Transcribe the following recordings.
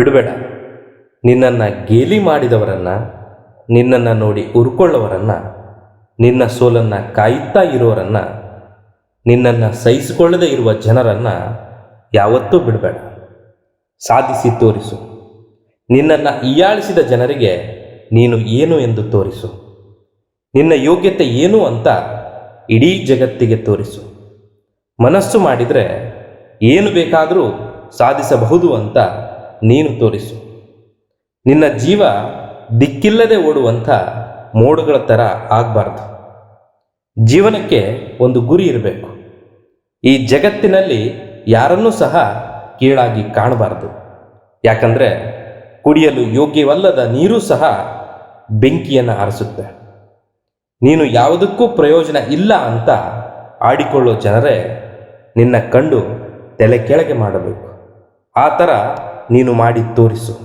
ಬಿಡಬೇಡ. ನಿನ್ನನ್ನು ಗೇಲಿ ಮಾಡಿದವರನ್ನು, ನಿನ್ನನ್ನು ನೋಡಿ ಉರ್ಕೊಳ್ಳವರನ್ನು ನಿನ್ನ ಸೋಲನ್ನು ಕಾಯುತ್ತಾ ಇರೋರನ್ನು, ನಿನ್ನನ್ನು ಸಹಿಸಿಕೊಳ್ಳದೇ ಇರುವ ಜನರನ್ನು ಯಾವತ್ತೂ ಬಿಡಬೇಡ. ಸಾಧಿಸಿ ತೋರಿಸು. ನಿನ್ನನ್ನು ಹೀಯಾಳಿಸಿದ ಜನರಿಗೆ ನೀನು ಏನು ಎಂದು ತೋರಿಸು. ನಿನ್ನ ಯೋಗ್ಯತೆ ಏನು ಅಂತ ಇಡೀ ಜಗತ್ತಿಗೆ ತೋರಿಸು. ಮನಸ್ಸು ಮಾಡಿದರೆ ಏನು ಬೇಕಾದರೂ ಸಾಧಿಸಬಹುದು ಅಂತ ನೀನು ತೋರಿಸು. ನಿನ್ನ ಜೀವ ದಿಕ್ಕಿಲ್ಲದೆ ಓಡುವಂಥ ಮೋಡುಗಳ ಥರ ಆಗಬಾರ್ದು. ಜೀವನಕ್ಕೆ ಒಂದು ಗುರಿ ಇರಬೇಕು. ಈ ಜಗತ್ತಿನಲ್ಲಿ ಯಾರನ್ನೂ ಸಹ ಕೀಳಾಗಿ ಕಾಣಬಾರ್ದು. ಯಾಕಂದರೆ ಕುಡಿಯಲು ಯೋಗ್ಯವಲ್ಲದ ನೀರು ಸಹ ಬೆಂಕಿಯನ್ನು ಆರಿಸುತ್ತೆ. ನೀನು ಯಾವುದಕ್ಕೂ ಪ್ರಯೋಜನ ಇಲ್ಲ ಅಂತ ಆಡಿಕೊಳ್ಳೋ ಜನರೇ ನಿನ್ನ ಕಂಡು ತಲೆ ಕೆಳಗೆ ಮಾಡಬೇಕು. ಆ ಥರ ನೀನು ಮಾಡಿ ತೋರಿಸು.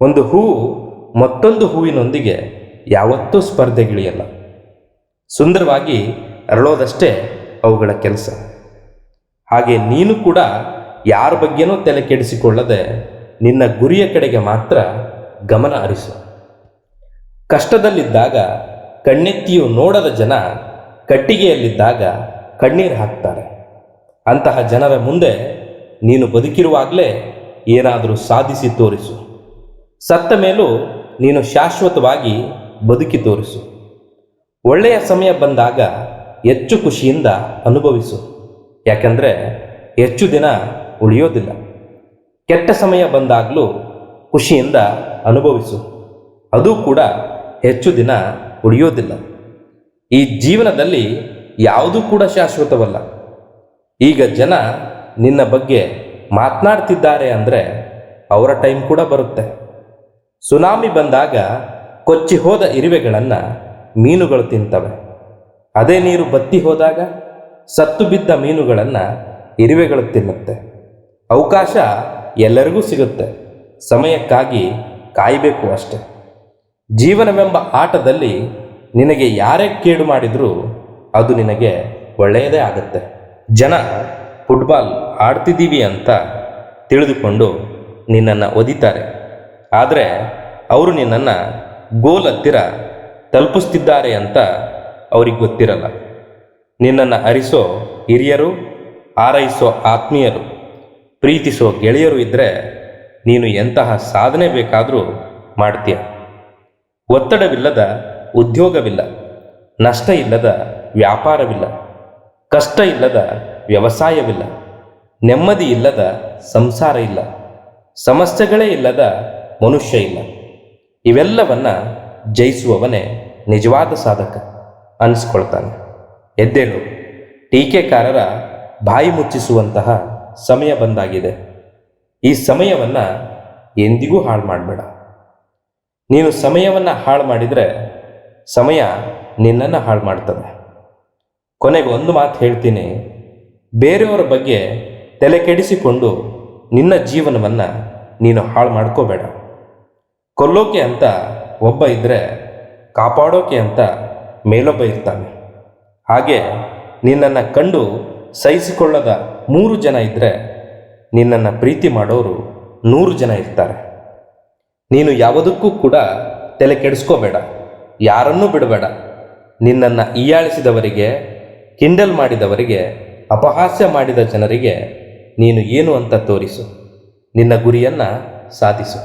ಒಂದು ಹೂವು ಮತ್ತೊಂದು ಹೂವಿನೊಂದಿಗೆ ಯಾವತ್ತೂ ಸ್ಪರ್ಧೆಗಿಳಿಯಲ್ಲ. ಸುಂದರವಾಗಿ ಅರಳೋದಷ್ಟೇ ಅವುಗಳ ಕೆಲಸ. ಹಾಗೆ ನೀನು ಕೂಡ ಯಾರ ಬಗ್ಗೆನೂ ತಲೆ ಕೆಡಿಸಿಕೊಳ್ಳದೆ ನಿನ್ನ ಗುರಿಯ ಕಡೆಗೆ ಮಾತ್ರ ಗಮನ ಹರಿಸು. ಕಷ್ಟದಲ್ಲಿದ್ದಾಗ ಕಣ್ಣೆತ್ತಿಯು ನೋಡದ ಜನ ಕಟ್ಟಿಗೆಯಲ್ಲಿದ್ದಾಗ ಕಣ್ಣೀರು ಹಾಕ್ತಾರೆ. ಅಂತಹ ಜನರ ಮುಂದೆ ನೀನು ಬದುಕಿರುವಾಗಲೇ ಏನಾದರೂ ಸಾಧಿಸಿ ತೋರಿಸು. ಸತ್ತ ಮೇಲೂ ನೀನು ಶಾಶ್ವತವಾಗಿ ಬದುಕಿ ತೋರಿಸು. ಒಳ್ಳೆಯ ಸಮಯ ಬಂದಾಗ ಹೆಚ್ಚು ಖುಷಿಯಿಂದ ಅನುಭವಿಸು. ಯಾಕಂದರೆ ಹೆಚ್ಚು ದಿನ ಉಳಿಯೋದಿಲ್ಲ. ಕೆಟ್ಟ ಸಮಯ ಬಂದಾಗಲೂ ಖುಷಿಯಿಂದ ಅನುಭವಿಸು. ಅದು ಕೂಡ ಹೆಚ್ಚು ದಿನ ಉಳಿಯೋದಿಲ್ಲ. ಈ ಜೀವನದಲ್ಲಿ ಯಾವುದೂ ಕೂಡ ಶಾಶ್ವತವಲ್ಲ. ಈಗ ಜನ ನಿನ್ನ ಬಗ್ಗೆ ಮಾತನಾಡ್ತಿದ್ದಾರೆ ಅಂದರೆ ಅವರ ಟೈಮ್ ಕೂಡ ಬರುತ್ತೆ. ಸುನಾಮಿ ಬಂದಾಗ ಕೊಚ್ಚಿ ಹೋದ ಇರುವೆಗಳನ್ನು ಮೀನುಗಳು ತಿಂತವೆ. ಅದೇ ನೀರು ಬತ್ತಿ ಹೋದಾಗ ಸತ್ತು ಬಿದ್ದ ಮೀನುಗಳನ್ನು ಇರುವೆಗಳು ತಿನ್ನುತ್ತೆ. ಅವಕಾಶ ಎಲ್ಲರಿಗೂ ಸಿಗುತ್ತೆ. ಸಮಯಕ್ಕಾಗಿ ಕಾಯಬೇಕು ಅಷ್ಟೆ. ಜೀವನವೆಂಬ ಆಟದಲ್ಲಿ ನಿನಗೆ ಯಾರೇ ಕೇಡು ಮಾಡಿದರೂ ಅದು ನಿನಗೆ ಒಳ್ಳೆಯದೇ ಆಗುತ್ತೆ. ಜನ, ಫುಟ್ಬಾಲ್ ಆಡ್ತಿದ್ದೀವಿ ಅಂತ ತಿಳಿದುಕೊಂಡು ನಿನ್ನನ್ನು ಒದಿತಾರೆ. ಆದರೆ ಅವರು ನಿನ್ನನ್ನು ಗೋಲ್ ಹತ್ತಿರ ತಲುಪಿಸ್ತಿದ್ದಾರೆ ಅಂತ ಅವ್ರಿಗೆ ಗೊತ್ತಿರಲ್ಲ. ನಿನ್ನನ್ನು ಅರಿಸೋ ಹಿರಿಯರು ಆರೈಸೋ ಆತ್ಮೀಯರು, ಪ್ರೀತಿಸೋ ಗೆಳೆಯರು ಇದ್ದರೆ ನೀನು ಎಂತಹ ಸಾಧನೆ ಬೇಕಾದರೂ ಮಾಡ್ತೀಯ. ಒತ್ತಡವಿಲ್ಲದ ಉದ್ಯೋಗವಿಲ್ಲ, ನಷ್ಟ ಇಲ್ಲದ ವ್ಯಾಪಾರವಿಲ್ಲ, ಕಷ್ಟ ಇಲ್ಲದ ವ್ಯವಸಾಯವಿಲ್ಲ. ನೆಮ್ಮದಿ ಇಲ್ಲದ ಸಂಸಾರ ಇಲ್ಲ, ಸಮಸ್ಯೆಗಳೇ ಇಲ್ಲದ ಮನುಷ್ಯ ಇಲ್ಲ. ಇವೆಲ್ಲವನ್ನ ಜಯಿಸುವವನೇ ನಿಜವಾದ ಸಾಧಕ ಅನಿಸ್ಕೊಳ್ತಾನೆ. ಎದ್ದೇಳು. ಟೀಕೆಕಾರರ ಬಾಯಿ ಮುಚ್ಚಿಸುವಂತಹ ಸಮಯ ಬಂದಾಗಿದೆ. ಈ ಸಮಯವನ್ನು ಎಂದಿಗೂ ಹಾಳು ಮಾಡಬೇಡ. ನೀನು ಸಮಯವನ್ನು ಹಾಳು ಮಾಡಿದರೆ ಸಮಯ ನಿನ್ನನ್ನು ಹಾಳು ಮಾಡ್ತದೆ. ಕೊನೆಗೆ ಒಂದು ಮಾತು ಹೇಳ್ತೀನಿ. ಬೇರೆಯವರ ಬಗ್ಗೆ ತಲೆ ಕೆಡಿಸಿಕೊಂಡು ನಿನ್ನ ಜೀವನವನ್ನು ನೀನು ಹಾಳು ಮಾಡ್ಕೋಬೇಡ. ಕೊಲ್ಲೋಕೆ ಅಂತ ಒಬ್ಬ ಇದ್ದರೆ ಕಾಪಾಡೋಕೆ ಅಂತ ಮೇಲೊಬ್ಬ ಇರ್ತಾನೆ. ಹಾಗೆ ನಿನ್ನನ್ನು ಕಂಡು ಸಹಿಸಿಕೊಳ್ಳದ ಮೂರು ಜನ ಇದ್ದರೆ ನಿನ್ನನ್ನು ಪ್ರೀತಿ ಮಾಡೋರು ನೂರು ಜನ ಇರ್ತಾರೆ. ನೀನು ಯಾವುದಕ್ಕೂ ಕೂಡ ತಲೆ ಕೆಡಿಸ್ಕೋಬೇಡ ಯಾರನ್ನೂ ಬಿಡಬೇಡ. ನಿನ್ನನ್ನು ಹೀಯಾಳಿಸಿದವರಿಗೆ, ಕಿಂಡಲ್ ಮಾಡಿದವರಿಗೆ, ಅಪಹಾಸ್ಯ ಮಾಡಿದ ಜನರಿಗೆ ನೀನು ಏನು ಅಂತ ತೋರಿಸು. ನಿನ್ನ ಗುರಿಯನ್ನು ಸಾಧಿಸು.